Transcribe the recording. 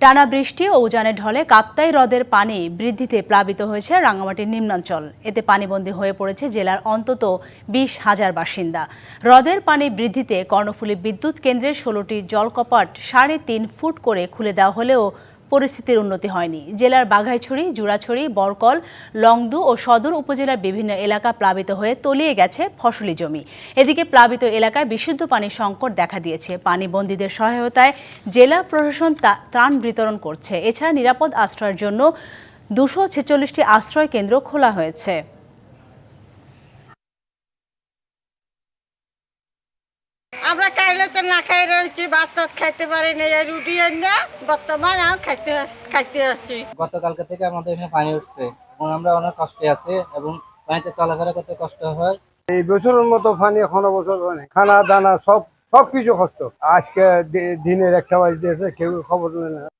টানা বৃষ্টি ও উজানের ঢলে কাপ্তাই হ্রদের পানি বৃদ্ধিতে প্লাবিত হয়েছে রাঙামাটির নিম্নাঞ্চল। এতে পানিবন্দী হয়ে পড়েছে জেলার অন্তত বিশ হাজার বাসিন্দা। হ্রদের পানি বৃদ্ধিতে কর্ণফুলী বিদ্যুৎ কেন্দ্রের ষোলোটি জলকপাট সাড়ে তিন ফুট করে খুলে দেওয়া হলেও পরিস্থিতির উন্নতি হয়নি। জেলার বাঘাইছড়ি, জুড়াছড়ি, বরকল, লংদু ও সদর উপজেলার বিভিন্ন এলাকা প্লাবিত হয়ে তলিয়ে গেছে ফসলি জমি। এদিকে প্লাবিত এলাকায় বিশুদ্ধ পানির সংকট দেখা দিয়েছে। পানিবন্দীদের সহায়তায় জেলা প্রশাসন ত্রাণ বিতরণ করছে। এছাড়া নিরাপদ আশ্রয়ের জন্য দুশো ছেচল্লিশটি আশ্রয় কেন্দ্র খোলা হয়েছে। আমরা কাইলে তো না খাই রয়েছি ভাত টাত খাইতে পারি না এই রুটি এনে বর্তমানে আমি খাইতে খাইতে আসছি। গতকালকে থেকে আমাদের এখানে পানি উঠছে এবং আমরা অনেক কষ্টে আছি এবং পানিতে চলাফেরা করতে কষ্ট হয়। এই বছরের মতো পানি এখনও বছর হয়নি। খানা দানা সব সব কিছু কষ্ট। আজকে দিনের একটা বাজ দিয়েছে কেউ খবর নেই না।